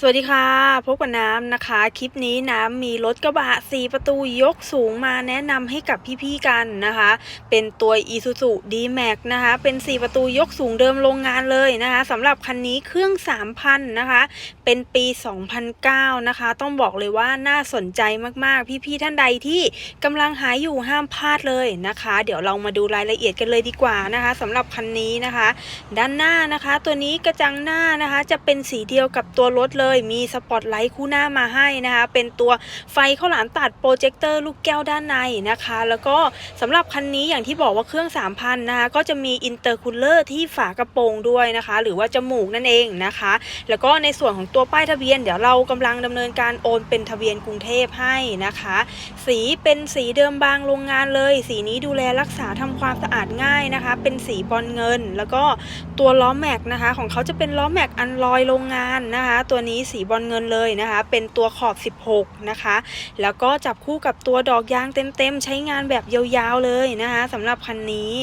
สวัสดีค่ะ พบกับน้ำนะคะ คลิปนี้น้ำมีรถกระบะ 4 ประตูยกสูงมาแนะนำให้กับพี่ๆกันนะคะ เป็นตัว Isuzu D-Max นะคะ เป็น 4 ประตูยกสูงเดิมโรงงานเลยนะคะสำหรับคันนี้เครื่อง 3,000 นะคะ เป็นปี 2009 นะคะ ต้องบอกเลยว่าน่าสนใจมากๆ พี่ๆท่านใดที่กำลังหาอยู่ห้ามพลาดเลยนะคะ เดี๋ยวเรามาดูรายละเอียดกันเลยดีกว่านะคะสำหรับคันนี้นะคะ ด้านหน้านะคะ ตัวนี้กระจังหน้านะคะ จะเป็นสีเดียวกับตัวรถเลยมีสปอตไลท์คู่หน้ามาให้นะคะ เป็นตัวไฟข้าวหลามตัดโปรเจคเตอร์ลูกแก้วด้านในนะคะ แล้วก็สำหรับคันนี้อย่างที่บอกว่าเครื่อง 3,000นะคะก็จะมีอินเตอร์คูลเลอร์ที่ฝากระโปรงด้วยนะคะ หรือว่าจมูกนั่นเองนะคะ แล้วก็ในส่วนของตัวป้ายทะเบียน เดี๋ยวเรากำลังดำเนินการโอนเป็นทะเบียนกรุงเทพให้นะคะ สีเป็นสีเดิมบางโรงงานเลย สีนี้ดูแลรักษาทำความสะอาดง่ายนะคะ เป็นสีบอลเงิน แล้วก็ตัวล้อแม็กนะคะ ของเขาจะเป็นล้อแม็กอันลอยโรงงานนะคะ ตัวนี้สีบอลเงินเลยนะคะ เป็นตัวขอบ 16 นะคะ แล้วก็จับคู่กับตัวดอกยางเต็มๆ ใช้งานแบบยาวๆเลยนะคะสำหรับคันนี้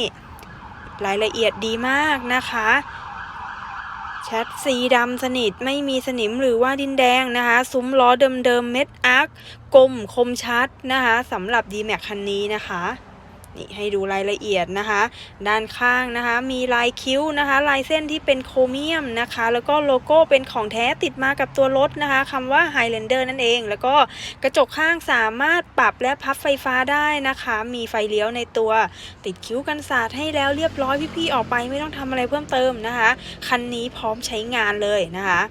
รายละเอียดดีมากนะคะแชทสีดำสนิทไม่มีสนิมหรือว่าดินแดงนะคะ ซุ้มล้อเดิมๆเม็ดอาร์คกลมคมชัดนะคะสำหรับ d m a x คันนี้นะคะ นี่ให้ดูรายละเอียดนะคะ ด้านข้างนะคะ มีลายคิ้วนะคะ ลายเส้นที่เป็นโครเมียมนะคะ แล้วก็โลโก้เป็นของแท้ติดมากับตัวรถนะคะคำว่า Highlander นั่นเอง แล้วก็กระจกข้างสามารถปรับและพับไฟฟ้าได้นะคะ มีไฟเลี้ยวในตัว ติดคิ้วกันสาดให้แล้วเรียบร้อยพี่ๆออกไปไม่ต้องทำอะไรเพิ่มเติมนะคะ คันนี้พร้อมใช้งานเลยนะคะ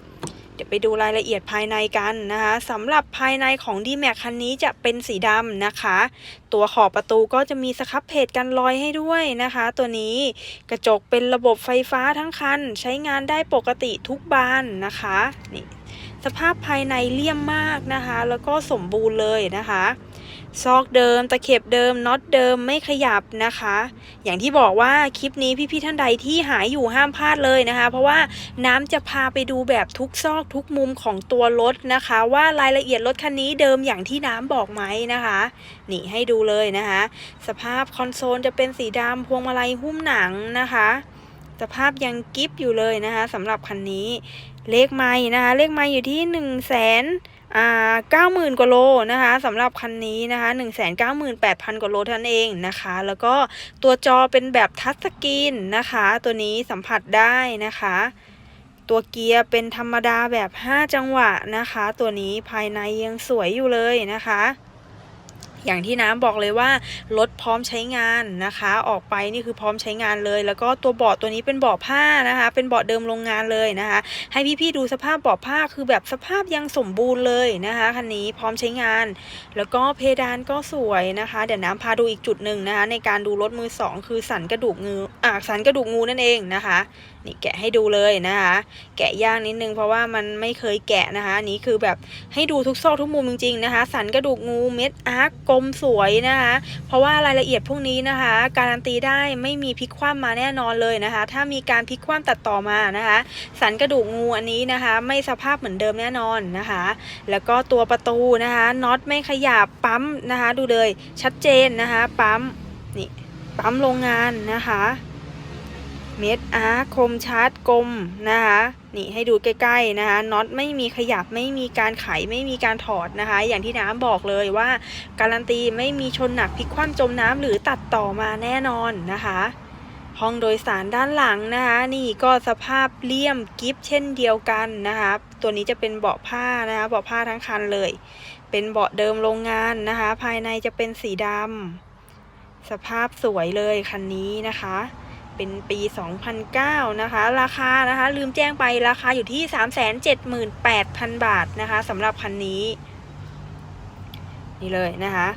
เดี๋ยวไปดูรายละเอียดภายในกันนะคะสำหรับภายในของ d m a มคันนี้จะเป็นสีดำนะคะ ตัวขอบประตูก็จะมีสครับเพจกันรอยให้ด้วยนะคะ ตัวนี้กระจกเป็นระบบไฟฟ้าทั้งคัน ใช้งานได้ปกติทุกบานนะคะนี่สภาพภายในเลี่ยมมากนะคะ แล้วก็สมบูรณ์เลยนะคะ ซอกเดิม ตะเข็บเดิมน็อตเดิมไม่ขยับนะคะ อย่างที่บอกว่าคลิปนี้พี่ๆท่านใดที่หายอยู่ห้ามพลาดเลยนะคะ เพราะว่าน้ำจะพาไปดูแบบทุกซอกทุกมุมของตัวรถนะคะ ว่ารายละเอียดรถคันนี้เดิมอย่างที่น้ำบอกไหมนะคะ นี่ให้ดูเลยนะคะ สภาพคอนโซลจะเป็นสีดำพวงมาลัยหุ้มหนังนะคะสภาพยังกิฟอยู่เลยนะคะสำหรับคันนี้เลขไม้นะคะ เลขไม้อยู่ที่1นึ่งแสน อ่าเก้าหมื่นกว่าโลนะคะสำหรับคันนี้นะคะ1นึ่งแสนเก้าหมื่นแปดพันกว่าโลเท่านั้นเองนะคะ แล้วก็ตัวจอเป็นแบบทัชสกรีนนะคะ ตัวนี้สัมผัสได้นะคะ ตัวเกียร์เป็นธรรมดาแบบ 5 จังหวะนะคะ ตัวนี้ภายในยังสวยอยู่เลยนะคะ อย่างที่น้ำบอกเลยว่ารถพร้อมใช้งานนะคะ ออกไปนี่คือพร้อมใช้งานเลย แล้วก็ตัวเบาะตัวนี้เป็นเบาะผ้านะคะ เป็นเบาะเดิมโรงงานเลยนะคะ ให้พี่ๆดูสภาพเบาะผ้าคือแบบสภาพยังสมบูรณ์เลยนะคะคันนี้พร้อมใช้งาน แล้วก็เพดานก็สวยนะคะ เดี๋ยวน้ำพาดูอีกจุดหนึ่งนะคะ ในการดูรถมือสองคือสันกระดูกงูอ่าสันกระดูกงูนั่นเองนะคะนี่แกะให้ดูเลยนะคะ แกะยากนิดนึงเพราะว่ามันไม่เคยแกะนะคะนนี้คือแบบให้ดูทุกซอกทุกมุมจริงๆนะคะ สันกระดูกงูเม็ดอาร์กกลมสวยนะคะ เพราะว่ารายละเอียดพวกนี้นะคะ การันตีได้ไม่มีพลิกคว่ำมาแน่นอนเลยนะคะ ถ้ามีการพลิกคว่ำตัดต่อมานะคะ สันกระดูกงูอันนี้นะคะ ไม่สภาพเหมือนเดิมแน่นอนนะคะ แล้วก็ตัวประตูนะคะน็อตไม่ขยับปั๊มนะคะ ดูเลยชัดเจนนะคะ ปั๊มนี่ปั๊มโรงงานนะคะ เม็ดอาร์คมชาร์จกลมนะคะนี่ให้ดูใกล้ๆนะคะน็อตไม่มีขยับไม่มีการไขไม่มีการถอดนะคะ อย่างที่น้ำบอกเลยว่า การันตีไม่มีชนหนักพลิกคว่ำจมน้ำหรือตัดต่อมาแน่นอนนะคะห้องโดยสารด้านหลังนะคะ นี่ก็สภาพเลี่ยมกิฟเช่นเดียวกันนะคะ ตัวนี้จะเป็นเบาะผ้านะคะเบาะผ้าทั้งคันเลย เป็นเบาะเดิมโรงงานนะคะ ภายในจะเป็นสีดำสภาพสวยเลยคันนี้นะคะ เป็นปี 2009 นะคะ ราคานะคะ ลืมแจ้งไปราคาอยู่ที่ 378,000 บาทนะคะสำหรับคันนี้ นี่เลยนะคะ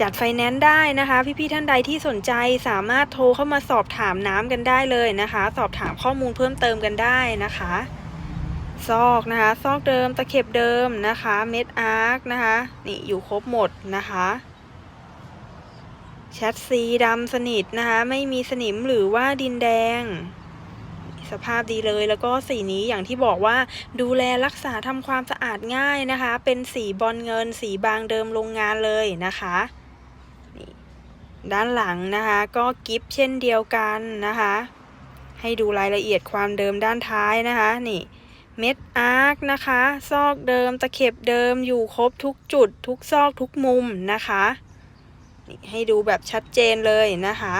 จัดไฟแนนซ์ได้นะคะ พี่ๆท่านใดที่สนใจสามารถโทรเข้ามาสอบถามน้ำกันได้เลยนะคะ สอบถามข้อมูลเพิ่มเติมกันได้นะคะ ซอกนะคะ ซอกเดิมตะเข็บเดิมนะคะ เม็ดอาร์คนะคะ นี่อยู่ครบหมดนะคะ ชทสีดำสนิทนะคะ ไม่มีสนิมหรือว่าดินแดง สภาพดีเลยแล้วก็สีนี้อย่างที่บอกว่าดูแลรักษาทำความสะอาดง่ายนะคะ เป็นสีบอลเงิน สีบางเดิมโรงงานเลยนะคะด้านหลังนะคะก็กิฟเช่นเดียวกันนะคะ ให้ดูรายละเอียดความเดิมด้านท้ายนะคะนี่เม็ดอาร์คนะคะ ซอกเดิมตะเข็บเดิมอยู่ครบทุกจุด ทุกซอกทุกมุมนะคะ ให้ดูแบบชัดเจนเลยนะคะ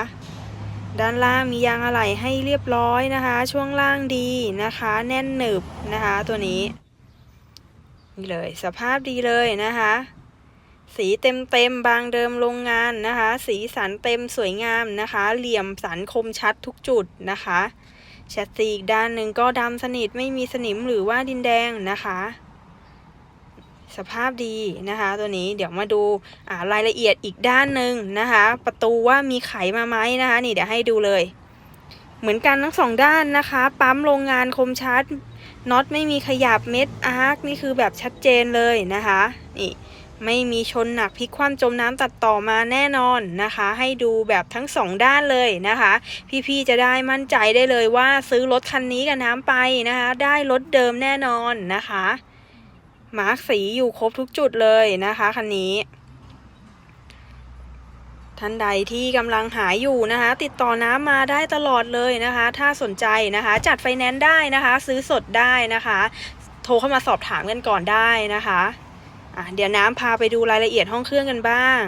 ด้านล่างมียางอะไหล่ให้เรียบร้อยนะคะ ช่วงล่างดีนะคะ แน่นหนึบนะคะ ตัวนี้นี่เลยสภาพดีเลยนะคะ สีเต็มเต็มบางเดิมโรงงานนะคะ สีสันเต็มสวยงามนะคะ เหลี่ยมสันคมชัดทุกจุดนะคะแชทซีอีกด้านหนึ่งก็ดำสนิทไม่มีสนิมหรือว่าดินแดงนะคะ สภาพดีนะคะ ตัวนี้เดี๋ยวมาดูารายละเอียดอีกด้านหนึ่งนะคะ ประตูว่ามีไขมาไหมนะคะ นี่เดี๋ยวให้ดูเลย เหมือนกันทั้งสองด้านนะคะ ปั๊มโรงงานคมชัดน็อตไม่มีขยับเม็ดอาร์คนี่คือแบบชัดเจนเลยนะคะนี่ไม่มีชนหนักพลิกคว่ำจมน้ำตัดต่อมาแน่นอนนะคะ ให้ดูแบบทั้งสองด้านเลยนะคะ พี่ๆจะได้มั่นใจได้เลยว่าซื้อรถคันนี้กับน้ำไปนะคะ ได้รถเดิมแน่นอนนะคะ มาร์กสีอยู่ครบทุกจุดเลยนะคะคันนี้ท่านใดที่กำลังหายอยู่นะคะ ติดต่อน้ำมาได้ตลอดเลยนะคะ ถ้าสนใจนะคะ จัดไฟแนนซ์ได้นะคะ ซื้อสดได้นะคะ โทรเข้ามาสอบถามกันก่อนได้นะคะะเดี๋ยวน้ำพาไปดูรายละเอียดห้องเครื่องกันบ้าง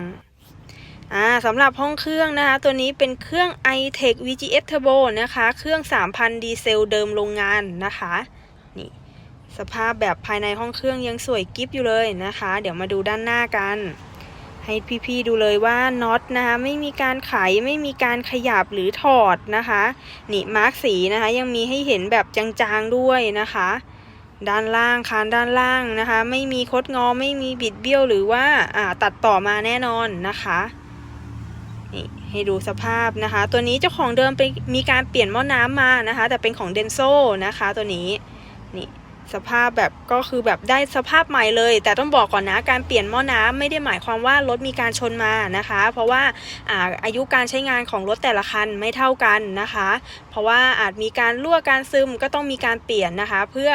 สำหรับห้องเครื่องนะคะ ตัวนี้เป็นเครื่อง iTech VGS Turbo นะคะ เครื่อง 3,000 ดีเซลเดิมโรงงานนะคะ สภาพแบบภายในห้องเครื่องยังสวยกิฟอยู่เลยนะคะ เดี๋ยวมาดูด้านหน้ากัน ให้พี่ๆดูเลยว่าน็อตนะคะไม่มีการไขไม่มีการขยับหรือถอดนะคะนี่มาร์กสีนะคะยังมีให้เห็นแบบจางๆด้วยนะคะ ด้านล่างคานด้านล่างนะคะ ไม่มีคดงอไม่มีบิดเบี้ยวหรือว่าอ่าตัดต่อมาแน่นอนนะคะนี่ให้ดูสภาพนะคะ ตัวนี้เจ้าของเดิมไปมีการเปลี่ยนหม้อน้ำมานะคะ แต่เป็นของเดนโซนะคะ ตัวนี้นี่ สภาพแบบก็คือแบบได้สภาพใหม่เลย แต่ต้องบอกก่อนนะการเปลี่ยนหม้อน้ำไม่ได้หมายความว่ารถมีการชนมานะคะ เพราะว่าอาอายุการใช้งานของรถแต่ละคันไม่เท่ากันนะคะ เพราะว่าอาจมีการรั่วการซึมก็ต้องมีการเปลี่ยนนะคะ เพื่อ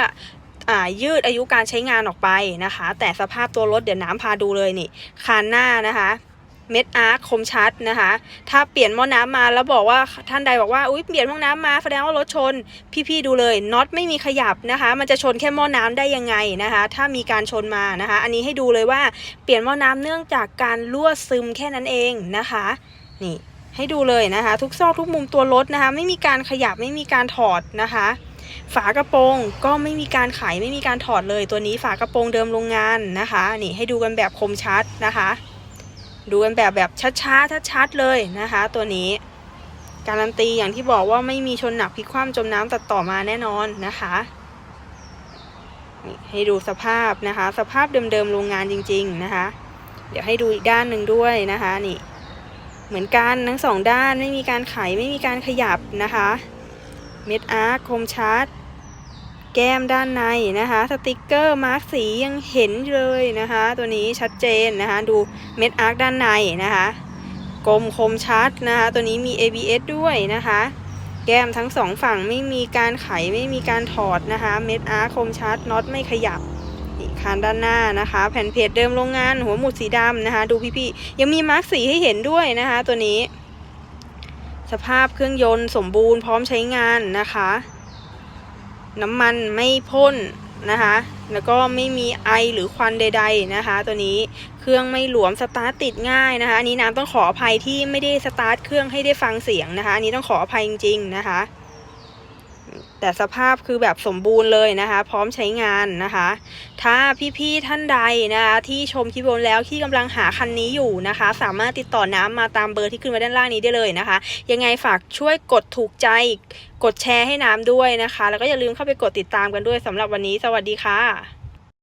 อยืดอายุการใช้งานออกไปนะคะ แต่สภาพตัวรถเดี๋ยวน้ำพาดูเลยนี่คานหน้านะคะ เม็ดอาร์คคมชัดนะคะ ถ้าเปลี่ยนหม้อน้ำมาแล้วบอกว่าท่านใดบอกว่าอุ้ยเปลี่ยนหม้อน้ำมาแสดงว่ารถชน พี่ๆดูเลยน็อตไม่มีขยับนะคะ มันจะชนแค่หม้อน้ำได้ยังไงนะคะ ถ้ามีการชนมานะคะ อันนี้ให้ดูเลยว่าเปลี่ยนหม้อน้ำเนื่องจากการรั่วซึมแค่นั้นเองนะคะ นี่ให้ดูเลยนะคะ ทุกซอกทุกมุมตัวรถนะคะ ไม่มีการขยับไม่มีการถอดนะคะฝากระโปรงก็ไม่มีการไขไม่มีการถอดเลยตัวนี้ฝากระโปรงเดิมโรงงานนะคะ นี่ให้ดูกันแบบคมชัดนะคะ ดูกันแบบแบบช้าๆชัดๆเลยนะคะ ตัวนี้ การันตีอย่างที่บอกว่าไม่มีชนหนักพลิกคว่ำจมน้ำตัดต่อมาแน่นอนนะคะให้ดูสภาพนะคะ สภาพเดิมๆโรงงานจริง ๆนะคะ เดี๋ยวให้ดูอีกด้านหนึ่งด้วยนะคะนี่เหมือนกันทั้งสองด้านไม่มีการไขไม่มีการขยับนะคะ เม็ดอาร์คคมชัด แก้มด้านในนะคะ สติกเกอร์มาร์กสียังเห็นเลยนะคะ ตัวนี้ชัดเจนนะคะ ดูเม็ดอาร์คด้านในนะคะ กลมคมชัดนะคะ ตัวนี้มี ABS ด้วยนะคะ แก้มทั้งสองฝั่งไม่มีการไขไม่มีการถอดนะคะ เม็ดอาร์คคมชัดน็อตไม่ขยับนี่คานด้านหน้านะคะ แผ่นเพจเดิมโรงงานหัวหมุดสีดำนะคะ ดูพี่ๆยังมีมาร์กสีให้เห็นด้วยนะคะ ตัวนี้ สภาพเครื่องยนต์สมบูรณ์พร้อมใช้งานนะคะ น้ำมันไม่พ่นนะคะ แล้วก็ไม่มีไอหรือควันใด ๆนะคะ ตัวนี้เครื่องไม่หลวมสตาร์ตติดง่ายนะคะอันนี้น้ำต้องขออภัยที่ไม่ได้สตาร์ทเครื่องให้ได้ฟังเสียงนะคะอันนี้ต้องขออภัยจริงๆนะคะ แต่สภาพคือแบบสมบูรณ์เลยนะคะ พร้อมใช้งานนะคะ ถ้าพี่ๆท่านใดนะคะที่ชมคลิปบนแล้วที่กำลังหาคันนี้อยู่นะคะ สามารถติดต่อน้ำมาตามเบอร์ที่ขึ้นไว้ด้านล่างนี้ได้เลยนะคะ ยังไงฝากช่วยกดถูกใจ กดแชร์ให้น้ำด้วยนะคะ แล้วก็อย่าลืมเข้าไปกดติดตามกันด้วยสำหรับวันนี้ สวัสดีค่ะ